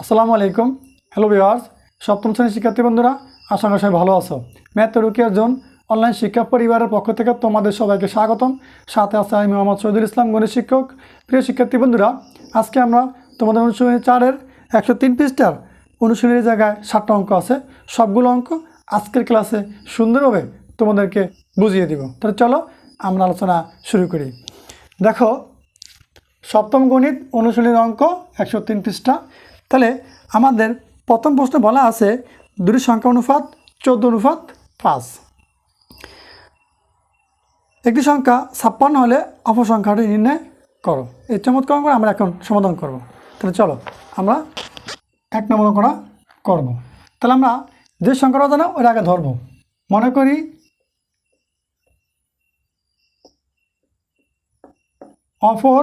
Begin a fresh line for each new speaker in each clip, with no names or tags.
আসসালামু আলাইকুম। Hello viewers সপ্তম শ্রেণির শিক্ষার্থী বন্ধুরা, আশা করি সবাই ভালো আছো। ম্যাথ রুকিয়ার জোন অনলাইন শিক্ষা পরিবারের পক্ষ থেকে তোমাদের সবাইকে স্বাগতম। সাথে আছে আমি মোহাম্মদ শহীদুল ইসলাম, গণিত শিক্ষক। প্রিয় শিক্ষার্থী বন্ধুরা, আজকে আমরা তোমাদের অনুশীলনী চারের একশো তিন পৃষ্ঠার অনুশীলনীর জায়গায় সাতটা অঙ্ক আছে। সবগুলো অঙ্ক আজকের ক্লাসে সুন্দরভাবে তোমাদেরকে বুঝিয়ে দিব। তাহলে চলো আমরা আলোচনা শুরু করি। দেখো, সপ্তম গণিত অনুশীলনীর অঙ্ক একশো তিন পৃষ্ঠা। তাহলে আমাদের প্রথম প্রশ্নে বলা আছে দুটি সংখ্যা অনুপাত, চোদ্দ অনুপাত, পাঁচ। একটি সংখ্যা ছাপ্পান্ন হলে অপর সংখ্যাটি নির্ণয় করো। এই চমৎকার করে আমরা এখন সমাধান করব। তাহলে চলো, আমরা এক নম্বর অঙ্কটা করব। তাহলে আমরা যে সংখ্যাটা জানা, ওটা আগে ধরবো। মনে করি অপর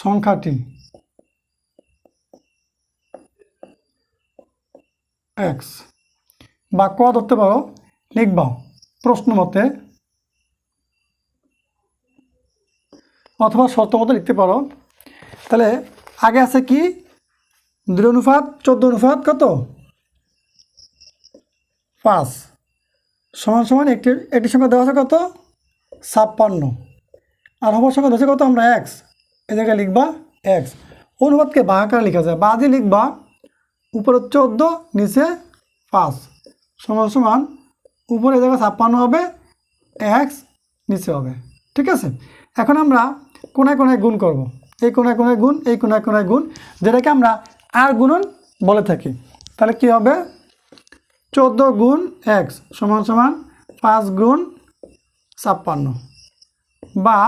সংখ্যাটি এক্স বা ক ধরতে পারো লিখবা, প্রশ্ন মতে অথবা শর্ত মতো লিখতে পারো। তাহলে আগে আছে কি? দুই অনুপাত, চোদ্দ অনুপাত, কত? পাঁচ। সমান সমান একটি একটি সংখ্যা দেওয়া আছে কত? ছাপ্পান্ন। আর হবার সংখ্যা দেওয়া কত? আমরা এক্স এই জায়গায় লিখবা এক্স অনুপাতকে বা আকারে লেখা যায়। বা দিয়ে লিখবা উপরে চোদ্দ, নিচে পাঁচ। সমান সমান উপরে জায়গায় ছাপ্পান্ন হবে এক্স নিচে হবে। ঠিক আছে? এখন আমরা কোনায় কোনায় গুণ করব। এই কোনায় কোনায় গুণ, এই কোনায় কোনায় গুণ, যেটাকে আমরা আর গুণন বলে থাকি। তাহলে কি হবে? চোদ্দ গুণ এক্স সমান সমান পাঁচ গুণ ছাপ্পান্ন। বা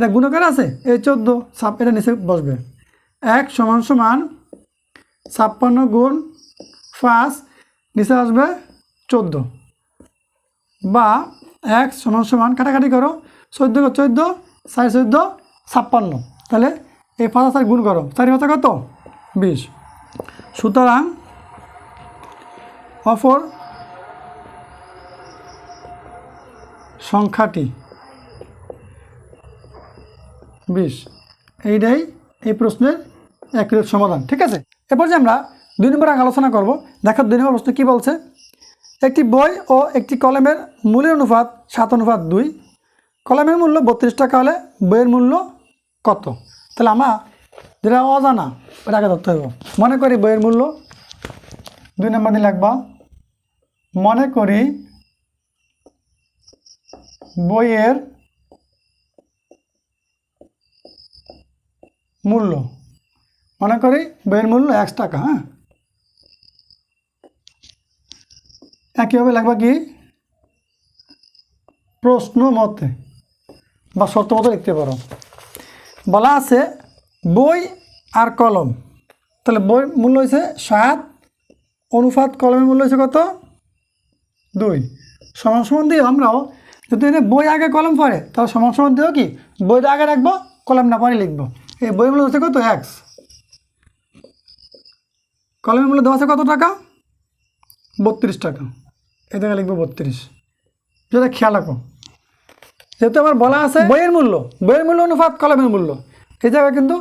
এটা গুণকার আছে? এই চোদ্দ, ছাপ এটা নিচে বসবে। এক সমান সমান ছাপ্পান্ন গুণ পাঁচ, নিচে আসবে চোদ্দ। বা এক সমান সমান কাটাকাটি করো, চোদ্দ চোদ্দ সাড়ে চোদ্দ, ছাপ্পান্ন। তাহলে এই পাঁচ হাজার গুণ করো। চারি পাঁচা কত? বিশ। সুতরাং অফর সংখ্যাটি বিশ, এইটাই এই প্রশ্নের একরের সমাধান, ঠিক আছে? এরপর যে আমরা দুই নম্বর আলোচনা করব দেখো দুই নম্বর প্রশ্ন কী বলছে? একটি বই ও একটি কলমের মূল্যের অনুপাত সাত অনুপাত দুই। কলমের মূল্য বত্রিশ টাকা হলে বইয়ের মূল্য কত? তাহলে আমার যেটা অজানা, ওটা আগে ধরতে হবে। মনে করি বইয়ের মূল্য, দুই নম্বর দিয়ে লাগবা মনে করি বইয়ের মূল্য। মনে করি বইয়ের মূল্য একশো টাকা হ্যাঁ? একইভাবে লাগবে কি? প্রশ্ন মতে বা শর্ত মতো লিখতে পারো। বলা আছে বই আর কলম। তাহলে বই মূল্য হয়েছে সাত, অনুপাত কলমের মূল্য হয়েছে কত? দুই। সমান সমান দিয়ে আমরাও যদি বই আগে কলম পড়ে, তাহলে সমান সমান দিয়েও কি? বইটা আগে রাখব, কলম না পরে লিখব। এই বই মূল্য হচ্ছে কত এক্স কলমের মূল্য দেওয়া আছে কত টাকা? বত্রিশ টাকা। জায়গায় লিখব বত্রিশ। যেটা খেয়াল রাখো। যেহেতু আমার বলা আছে বইয়ের মূল্য বইয়ের মূল্য অনুপাত কলমের মূল্য। এই জায়গায় কিন্তু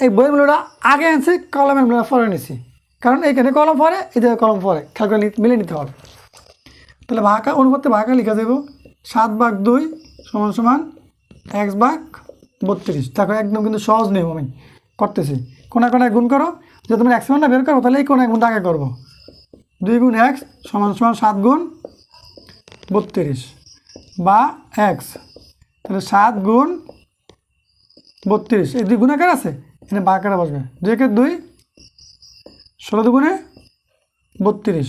এই বইয়ের মূল্যটা আগে আনছি কলমের মূল্য পরে নিছি কারণ এইখানে কলম পরে, এই জায়গায় কলম পরে। খেয়াল করে মিলে নিতে হবে। তাহলে ভাগা অনুপাতে ভাগা লিখে দেব। সাত ভাগ দুই সমান সমান এক্স ভাগ বত্রিশ। দেখো, একদম কিন্তু সহজ নিয়ম আমি করতেছি। কোনায় কোনায় গুণ করো। যে তুমি না বের করো, তাহলে এই কোনায় গুণ আগে করব। দুই গুণ এক্স সমান সমান সাত গুণ বত্রিশ বা এক্স তাহলে সাত গুণ বত্রিশ। এই দুই গুণাকার আছে? এখানে বাঁকারা বসবে। দুই একের দুই, ষোলো দুগুণে বত্রিশ।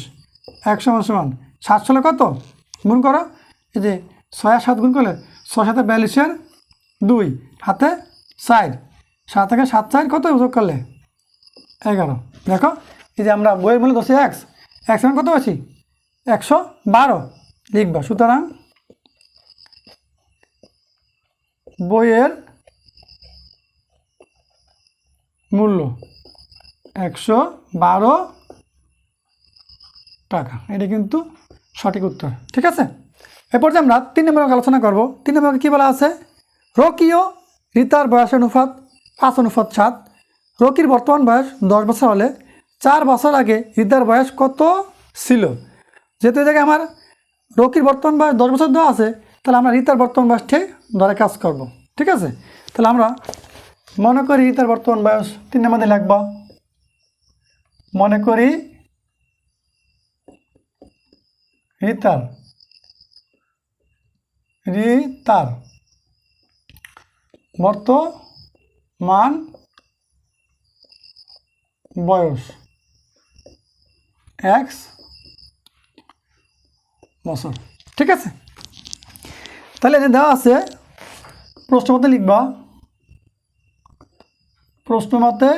এক সমান সমান সাত ষোলো কত? গুণ করো। এই যে ছয় সাত গুণ করলে ছয় সাথে বিয়াল্লিশের দুই, হাতে চার। সাত থেকে সাত, চার কত যোগ করলে? এগারো। দেখো, এই যে আমরা বইয়ের মূল্য দশে এক্স। এক্স মান কত আছি একশো বারো। লিখবা। সুতরাং বইয়ের মূল্য একশো বারো টাকা। এটা কিন্তু সঠিক উত্তর। ঠিক আছে? এরপর যে আমরা তিন নম্বর আলোচনা করব। তিন নম্বর কী বলা আছে? রকিও রিতার বয়স অনুপাত পাঁচ অনুপাত সাত। রকির বর্তমান বয়স দশ বছর হলে চার বছর আগে রিতার বয়স কত ছিল? যেহেতু জায়গায় আমার রকির বর্তমান বয়স দশ বছর দেওয়া আছে, তাহলে আমরা রিতার বর্তমান বয়সটাই ধরে কাজ করব, ঠিক আছে? তাহলে আমরা মনে করি রিতার বর্তমান বয়স তিন মধ্যে লিখব। মনে করি রিতার রিতার বর্তমান বয়স। এক্স বছর। ঠিক আছে? তাহলে এখানে দেওয়া আছে প্রশ্ন মতে লিখবা প্রশ্ন মতে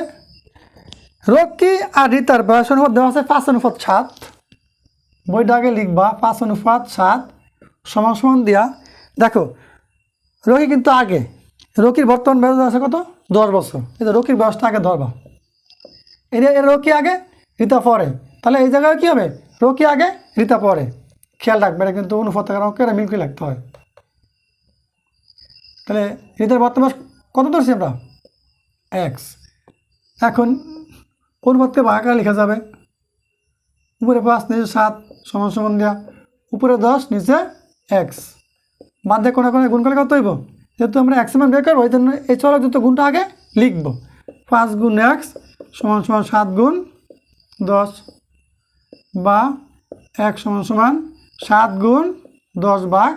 রকি আর রিতার বয়স অনুপাত দেওয়া আছে পাঁচ অনুপাত সাত। বইটা আগে লিখবা, পাঁচ অনুপাত সাত সমান সমান দিয়া। দেখো, রকি কিন্তু আগে। রকির বর্তমান বয়স আছে কত? দশ বছর। এটা রকির বয়সটা আগে ধরবা। এটা এর রকি আগে, রিতা পরে। তাহলে এই জায়গায় কী হবে? রকি আগে, রিতা পরে। খেয়াল রাখবে, এটা কিন্তু অনুপাত রকি এটা মিলকে লাগতে হয়। তাহলে রিতার বর্তমান কত ধরছি আমরা? এক্স এখন অনুপাতকে ভাগাকার লেখা যাবে। উপরে পাঁচ, নিচে সাত, সমান সমান দেওয়া উপরে দশ, নিচে এক্স বাদ দিয়ে কোনে কোনে গুণ করলে কত হইব? যেহেতু আমরা এক্স মান বের করব এই জন্য এই চলক যুক্ত গুণটা আগে লিখব। পাঁচ গুণ এক্স সমান সমান সাত গুণ দশ বা এক সমান সমান সাত গুণ দশ ভাগ।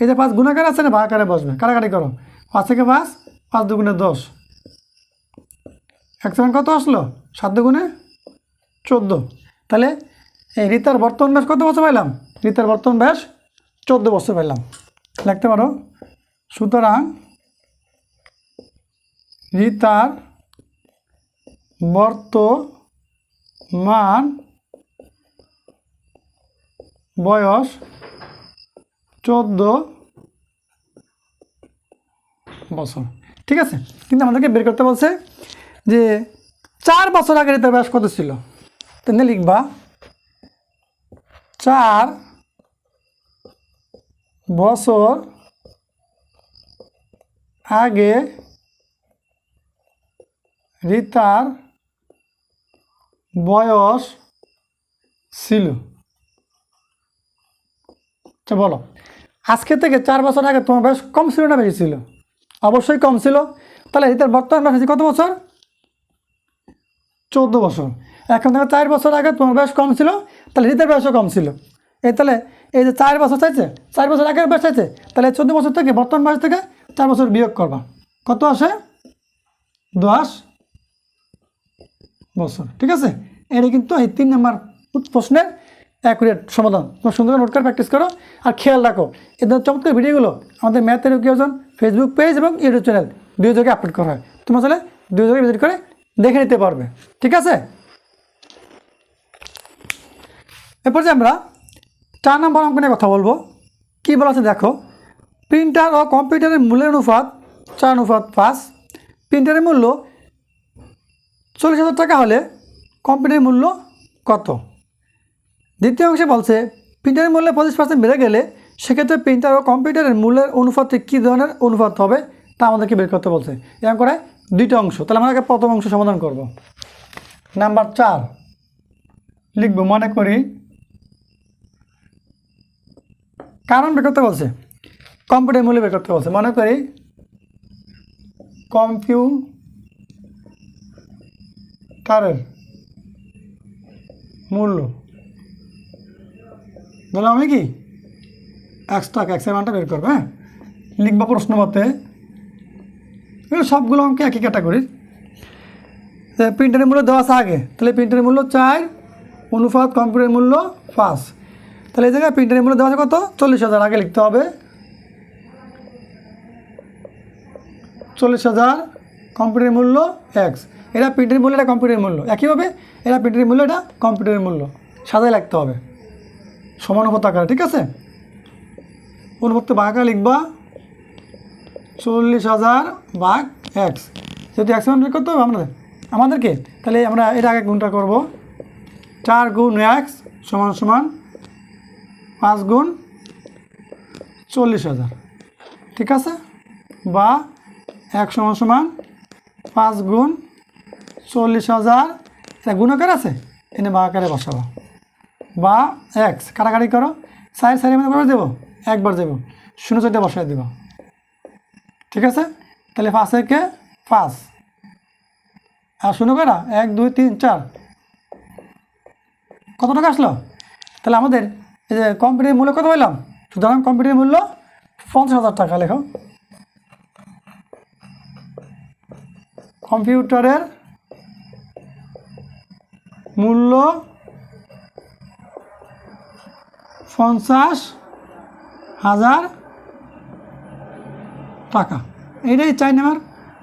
এই যে পাঁচ গুণাকার আছে না ভাগাকারে বসবে। কাটাকাটি করো। পাঁচ থেকে পাঁচ পাঁচ দুগুণে দশ। এক সমান কত আসলো? সাত দুগুণে চোদ্দ। তাহলে এই রিতার বর্তমান ব্যাস কত বছর পাইলাম? রিতার বর্তমান ব্যাস চোদ্দ বছর পাইলাম। লিখতে পারো? সুতরাং রিতার বর্তমান বয়স চোদ্দ বছর। ঠিক আছে? কিন্তু আমাদেরকে বের করতে বলছে যে চার বছর আগে রিতার বয়স কত ছিল? তেমনি লিখবা। চার বছর আগে রিতার বয়স ছিল। আচ্ছা বলো। আজকে থেকে চার বছর আগে তোমার বয়স কম ছিল না বেশি ছিল? অবশ্যই কম ছিল। তাহলে রিতার বর্তমান বয়স কত বছর? চোদ্দ বছর। এখন থেকে চার বছর আগে তোমার বয়স কম ছিল, তাহলে রিতার বয়সও কম ছিল। এই তাহলে এই যে চার বছর চাইছে, চার বছর আগের বয়স চাইছে, তাহলে চোদ্দ বছর থেকে বর্তমান বয়স থেকে চার বছর বিয়োগ করবা। কত আসে? দশ বছর, ঠিক আছে? এটা কিন্তু এই তিন নম্বর প্রশ্নের অ্যাকুরেট সমাধান। তোমার সুন্দর নোট করে প্র্যাকটিস করো আর খেয়াল রাখো। এদের চমৎকার ভিডিওগুলো আমাদের ম্যাথের এডুকেশন ফেসবুক পেজ এবং ইউটিউব চ্যানেল দুই জায়গায় আপলোড করা হয়। তোমার চলে দুই জায়গায় ভিজিট করে দেখে নিতে পারবে। ঠিক আছে? এরপর যে আমরা চার নম্বর অঙ্ক নিয়ে কথা বলব। কী বলা আছে দেখো? প্রিন্টার ও কম্পিউটারের মূল্যের অনুপাত, চার অনুপাত পাঁচ। প্রিন্টারের মূল্য চল্লিশ হাজার টাকা হলে কম্পিউটারের মূল্য কত? দ্বিতীয় অংশে বলছে, প্রিন্টারের মূল্য পঁচিশ পার্সেন্ট বেড়ে গেলে সেক্ষেত্রে প্রিন্টার ও কম্পিউটারের মূল্যের অনুপাতে কী ধরনের অনুপাত হবে তা আমাদেরকে বের করতে বলছে। এরকম করে দুইটা অংশ। তাহলে আমরা প্রথম অংশ সমাধান করব। নাম্বার চার, লিখব মনে করি, কারণ বের করতে বলছে কম্পিউটার মূল্য বের করতে বলছে। মনে করি কম্পিউটারের মূল্য। বলে আমি কি? একশো টাকা একশো বের করব হ্যাঁ? লিখবা প্রশ্ন মতে। সবগুলো অঙ্কে একই ক্যাটাগরির প্রিন্টারের মূল্য দেওয়া আছে আগে। তাহলে প্রিন্টারের মূল্য চার, অনুপাত কম্পিউটারের মূল্য পাঁচ। তাহলে এই জায়গায় প্রিন্টারের মূল্য দেওয়া আছে কত? চল্লিশ হাজার। আগে লিখতে হবে। চল্লিশ হাজার কম্পিউটারের মূল্য এক্স এটা প্রিন্টারের মূল্য, এটা কম্পিউটারের মূল্য। একইভাবে এটা প্রিন্টারের মূল্য, এটা কম্পিউটারের মূল্য। সাজায় লাগতে হবে। সমানুপাত আকারে ঠিক আছে? অনুপাত বাঘা লিখবা চল্লিশ হাজার ভাগ এক্স যদি একশো মান করতে হবে আমাদের আমাদেরকে। তাহলে আমরা এটা আগে গুণটা করব। চার গুণ এক্স সমান সমান পাঁচ গুণ চল্লিশ হাজার। ঠিক আছে? বা এক সমান পাঁচ গুণ চল্লিশ হাজার। এটা গুণাকার আছে? এনে বাঁকারে বসাবো। বা এক্স কাটাকাটি করো। সাইড সাইডের মধ্যে কবে দেবো? একবার দেবো। শূন্য চারটে বসাই দেবো। ঠিক আছে? তাহলে পাঁচ একে পাঁচ। আর শূন্য করা এক, দুই, তিন, চার। কত টাকা আসলো? তাহলে আমাদের এই যে কম্পিউটারের মূল্য কত পেলাম সুতরাং কম্পিউটারের মূল্য পঞ্চাশ হাজার টাকা, লেখো। কম্পিউটারের মূল্য পঞ্চাশ হাজার টাকা। এইটাই চাই নাম্বার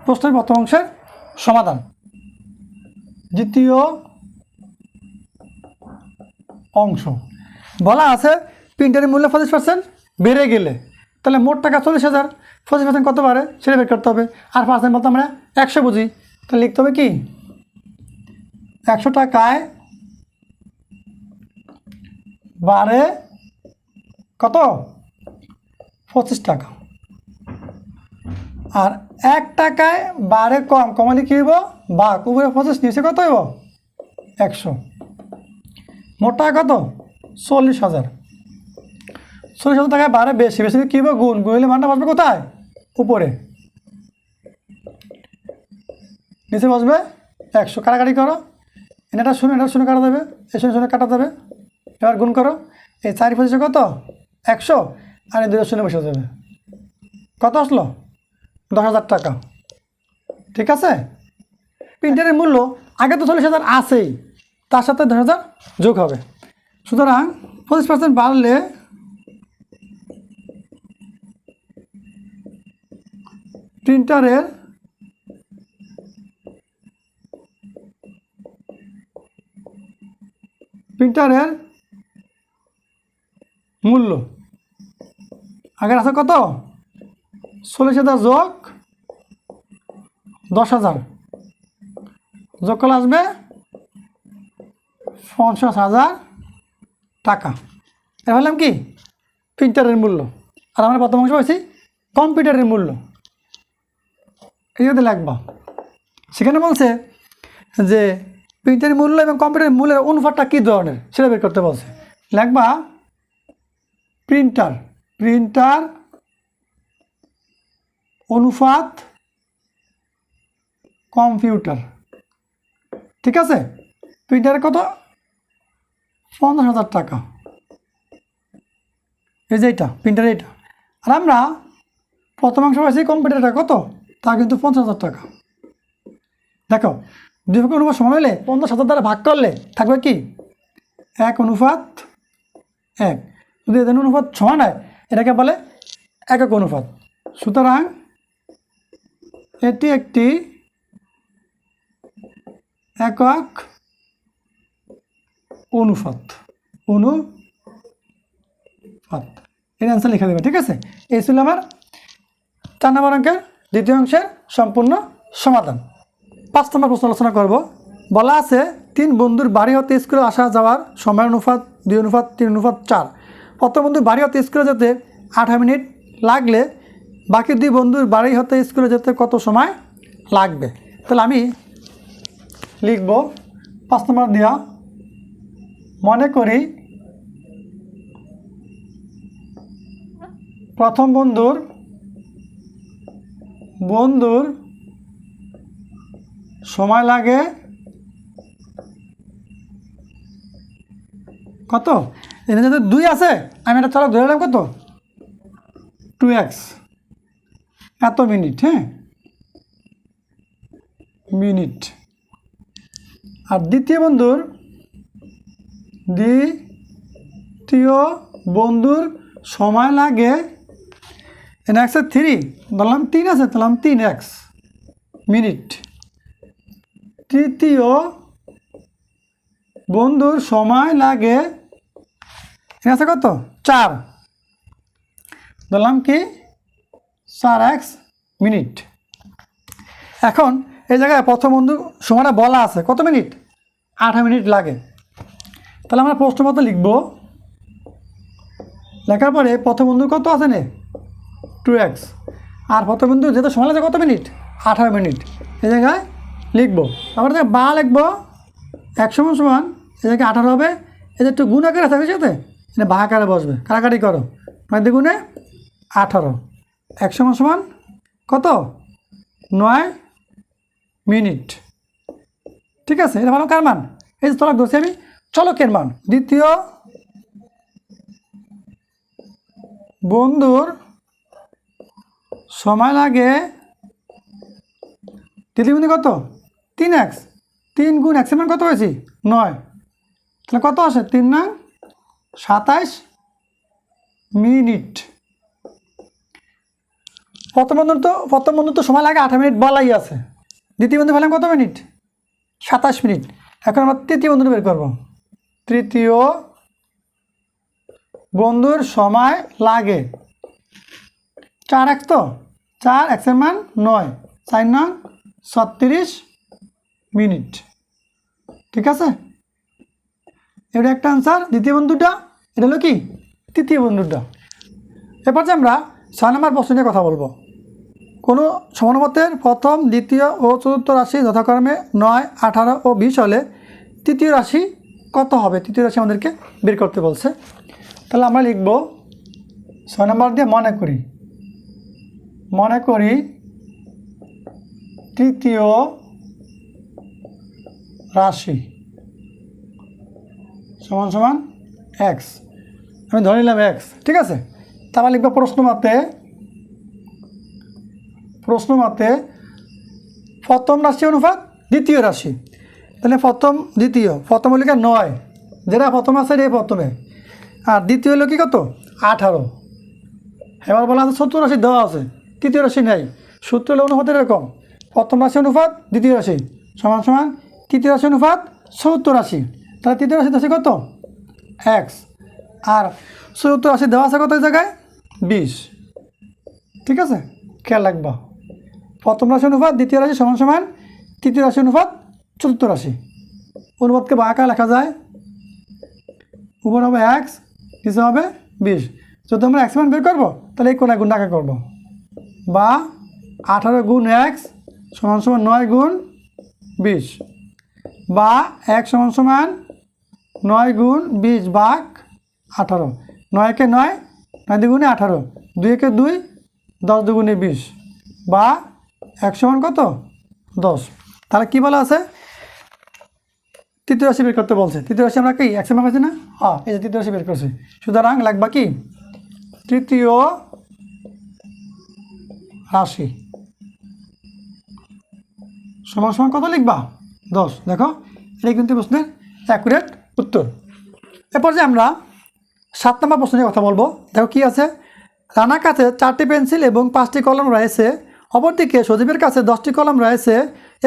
প্রশ্নের প্রথম অংশের সমাধান। দ্বিতীয় অংশ। বলা আছে প্রিন্টারের মূল্য পঁচিশ পার্সেন্ট বেড়ে গেলে। তাহলে মোট টাকা চল্লিশ হাজার। পঁচিশ পার্সেন্ট কত পারে সেটা বের করতে হবে। আর পার্সেন্ট বলতে আমরা একশো বুঝি। তাহলে লিখতে হবে কি? একশো টাকায় বারে কত? পঁচিশ টাকা। আর এক টাকায় বারে কম কমালে কী বা উপরে পঁচিশ, নিচে কত হইব? একশো। মোট টাকা কত? চল্লিশ হাজার। চল্লিশ হাজার টাকায় বারে বেশি বেশি কী গুণ গুণ হলে মানটা বসবে কোথায়? উপরে। নিচে বসবে, একশো কাটাকাটি করো। এটা শুনে এটা শুনে কাটা দেবে এ শুনে শুনে কাটা দেবে। এবার গুণ করো, এই চারি পঁচিশে কত? একশো, আর এই দুটো শুনে বসে যাবে। কত আসলো? দশ হাজার টাকা। ঠিক আছে? প্রিন্টারের মূল্য আগে তো চল্লিশ হাজার আছেই, তার সাথে দশ হাজার যোগ হবে। সুতরাং পঁচিশ পার্সেন্ট বাড়লে প্রিন্টারের প্রিন্টারের মূল্য? আগের আছে কত? চল্লিশ হাজার যোগ দশ হাজার। যোগ করলে আসবে পঞ্চাশ হাজার টাকা। এটা বললাম কি? প্রিন্টারের মূল্য। আর আমরা প্রথম অংশ পাইছি কম্পিউটারের মূল্য। এই যদি লাগবা সেখানে বলছে যে প্রিন্টারের মূল্য এবং কম্পিউটারের মূল্যের অনুপাতটা কী ধরনের? সেটা বের করতে বলছে। লাগবা প্রিন্টার প্রিন্টার অনুপাত কম্পিউটার। ঠিক আছে? প্রিন্টারের কত? পঞ্চাশ হাজার টাকা। এই যে এইটা প্রিন্টার এইটা। আর আমরা প্রথমাংশ পাইছি কম্পিউটারটা কত? তা কিন্তু পঞ্চাশ হাজার টাকা। দেখো দুই অনুপাত সমান হলে পঞ্চাশ হাজার দ্বারা ভাগ করলে থাকবে কি? এক অনুপাত এক। যদি এদের অনুপাত সমান হয়, এটাকে বলে একক অনুপাত। সুতরাং এটি একটি একক অনুপাত। অনুপাত। এর অ্যান্সার লিখে দেবে, ঠিক আছে? এই ছিল আমার চার নম্বর অঙ্কের দ্বিতীয় অংশের সম্পূর্ণ সমাধান। পাঁচ নম্বর প্রশ্ন আলোচনা করব। বলা আছে, তিন বন্ধুর বাড়ি হতে স্কুলে আসা যাওয়ার সময় অনুপাত দুই অনুপাত তিন অনুপাত চার। প্রথম বন্ধুর বাড়ি হতে স্কুলে যেতে আঠারো মিনিট লাগলে বাকি দুই বন্ধুর বাড়ি হতে স্কুলে যেতে কত সময় লাগবে? তাহলে আমি লিখব, পাঁচ নম্বর দেওয়া মনে করি প্রথম বন্ধুর বন্ধুর সময় লাগে কত? এখানে যদি দুই আছে, আমি একটা চালক ধরে নিলাম কত? টু এক্স এত মিনিট হ্যাঁ? মিনিট। আর দ্বিতীয় বন্ধুর দ্বিতীয় বন্ধুর সময় লাগে এন এক্সের থ্রি ধরলাম তিন আছে ধরলাম তিন এক্স মিনিট। তৃতীয় বন্ধুর সময় লাগে আছে কত? চার। ধরলাম কি? চার এক্স মিনিট। এখন এই জায়গায় প্রথম বন্ধু সময়টা বলা আছে, কত মিনিট? আঠারো মিনিট লাগে। তাহলে আমরা প্রশ্ন মতো লিখব। লেখার পরে প্রথম বন্ধু কত আছে নে? Two x. আর প্রথম বন্ধু যেহেতু সময় লাগে কত মিনিট? আঠারো মিনিট। এই জায়গায় লিখব। তারপরে থেকে বা লিখব। এক সমান সমান এটাকে আঠারো হবে। এদের একটু গুণ আকারে থাকে সাথে এটা বা আকারে বসবে। কারাকারি করো। নয় দ্বিগুণে আঠারো। এক সমান সমান, কত? নয় মিনিট। ঠিক আছে, এটা ভালো কার মান? এই যে তলক ধরছি আমি, চলকের মান। দ্বিতীয় বন্ধুর সময় লাগে বিন্দু কত? তিন এক্স, তিন গুণ এক্সের মান কত হয়েছি? নয়। তাহলে কত আসে? তিন না সাতাইশ মিনিট। প্রথম বন্ধুর তো প্রথম বন্ধুর তো সময় লাগে আঠারো মিনিট বলাই আছে। দ্বিতীয় বন্ধু পেলাম কত মিনিট? সাতাশ মিনিট। এখন আমরা তৃতীয় বন্ধু বের করব। তৃতীয় বন্ধুর সময় লাগে। চার এক তো? চার এক্সের মান নয়। চার নং ছত্রিশ মিনিট। ঠিক আছে? এটা একটা আনসার দ্বিতীয় বন্ধুটা। এটা হলো কি? তৃতীয় বন্ধুটা। এরপর যে আমরা ছয় নম্বর প্রশ্ন নিয়ে কথা বলব। কোনো সমানুপাতের প্রথম, দ্বিতীয় ও চতুর্থ রাশি যথাক্রমে নয়, আঠারো ও বিশ হলে তৃতীয় রাশি কত হবে? তৃতীয় রাশি আমাদেরকে বের করতে বলছে। তাহলে আমরা লিখব ছয় নম্বর দিয়ে মনে করি। মনে করি তৃতীয় রাশি। সমান সমান এক্স আমি ধরে নিলাম এক্স ঠিক আছে? তারপর লিখব প্রশ্ন মতে প্রশ্ন মতে প্রথম রাশি অনুপাত, দ্বিতীয় রাশি। তাহলে প্রথম, দ্বিতীয়, প্রথম হলো কি নয়। যেটা প্রথম আছে এটাই প্রথমে। আর দ্বিতীয় হলো কি কত? আঠারো। এবার বলা আছে সত্তর রাশি দেওয়া আছে, তৃতীয় রাশি নেই। সূত্র হলো অনুপাত এরকম। প্রথম রাশি অনুপাত, দ্বিতীয় রাশি। সমান সমান তৃতীয় রাশি অনুপাত সত্তর রাশি। তাহলে তৃতীয় রাশি রাশি কত? এক্স আর সত্তর রাশি দেওয়া আছে কত জায়গায়? বিশ। ঠিক আছে? খেয়াল রাখবা। প্রথম রাশি অনুপাত, দ্বিতীয় রাশি সমান সমান, তৃতীয় রাশি অনুপাত চতুর্থ রাশি। অনুপাতকে বাঁকা লেখা যায়। উপর হবে এক্স নিচে হবে বিশ। যদি আমরা এক্স মান বের করব, তাহলে এই কোনায় গুণ ডাকা করব। বা আঠারো গুণ এক্স সমান সমান নয় গুণ বিশ। বা এক সমান সমান নয় গুণ বিশ বাঘ আঠারো। নয়কে নয় নয় দুগুণে আঠারো। দুই একে দুই, দশ দুগুণে বিশ। বা এক সমান কত? দশ। তাহলে কী বলা আছে? তৃতীয় রাশি বের করতে বলছে। তৃতীয় রাশি আমরা কি একশো মার্ক আছে না? হ্যাঁ এই যে তৃতীয় রাশি বের করছি। সুতরাং লাগবা কি? তৃতীয় রাশি। সমান সমান কত লিখবা? দশ। দেখো এই কিন্তু প্রশ্নের অ্যাকুরেট উত্তর। এরপর যে আমরা সাত নম্বর প্রশ্ন নিয়ে কথা বলব, দেখো কি আছে? রানার কাছে চারটি পেন্সিল এবং পাঁচটি কলম রয়েছে। অপরদিকে সজীবের কাছে দশটি কলম রয়েছে।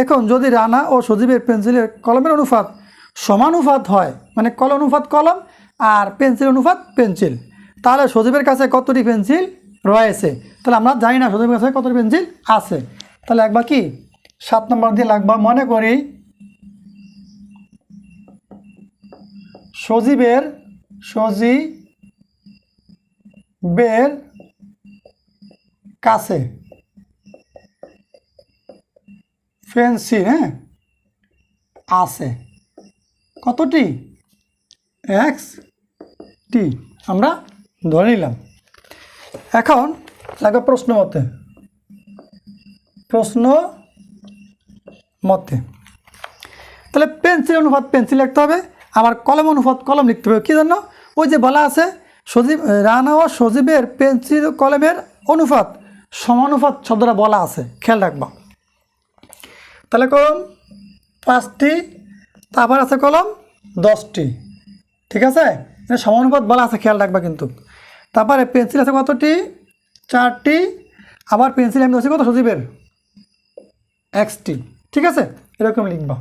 এখন যদি রানা ও সজীবের পেন্সিলের কলমের অনুপাত সমানুপাত হয় মানে কলম অনুপাত কলম আর পেন্সিল অনুপাত পেন্সিল, তাহলে সজীবের কাছে কতটি পেন্সিল রয়েছে? তাহলে আমরা জানি না সজীবের কাছে কতটি পেন্সিল আছে। তাহলে একবার কি? সাত নম্বর দিয়ে লাগবা। মনে করি সজীবের সজি বের কাছে। ফেন্সি হ্যাঁ? আছে। কতটি? এক্স টি আমরা ধরে নিলাম। এখন লাগবে প্রশ্ন মতে। প্রশ্ন মতে। তাহলে পেন্সিল অনুপাত পেন্সিল লিখতে হবে। আবার কলম অনুপাত, কলম লিখতে হবে। কী জন্য? ওই যে বলা আছে, সজীব রানা ও সজীবের পেন্সিল কলমের অনুপাত সমানুপাত শব্দটা বলা আছে। খেয়াল রাখবা। তাহলে কলম পাঁচটি, তারপর আছে কলম দশটি। ঠিক আছে? সমানুপাত বলা আছে, খেয়াল রাখবা কিন্তু। তারপরে পেন্সিল আছে কতটি? চারটি। আবার পেন্সিল আমি ধরছি কত? সজীবের। এক্সটি ঠিক আছে? এরকম লিখবা।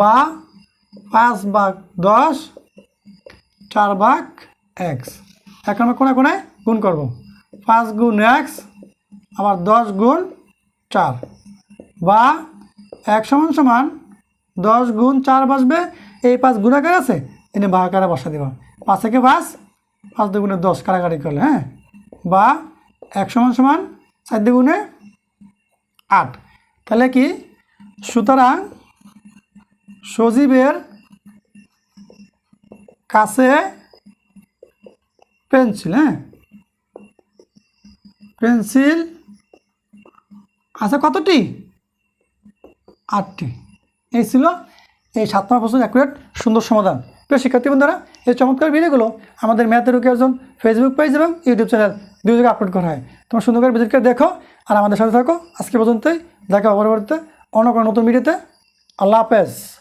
বা পাঁচ ভাগ দশ, চার ভাগ এক্স এখন আমরা কোনায় কোনায় গুণ করব। পাঁচ গুণ এক্স আবার দশ গুণ চার। বা এক সমান সমান দশ গুণ চার বসবে এই পাঁচ গুণাকার আছে, এনে ভাগাকারে বসা দেবা। পাঁচ থেকে পাঁচ পাঁচ দুগুণে দশ কারাকারি করলে হ্যাঁ? বা এক সমান সমান চার দুগুণে আট। তাহলে কি? সুতরাং সজীবের কাছে পেন্সিল হ্যাঁ? পেন্সিল আছে কতটি? আটটি। এই ছিল এই সাত নম্বর প্রশ্নের অ্যাকুরেট সুন্দর সমাধান। প্রিয় শিক্ষার্থী বন্ধুরা, এই চমৎকার ভিডিওগুলো আমাদের ম্যাথের একজন ফেসবুক পেজ এবং ইউটিউব চ্যানেল দুই জায়গায় আপলোড করা হয়। তোমার সুন্দর করে ভিজিটকে দেখো আর আমাদের সাথে থাকো। আজকে পর্যন্তই। দেখা পরবর্তীতে অন্য কোনো নতুন ভিডিওতে। আল্লাহ হাফেজ।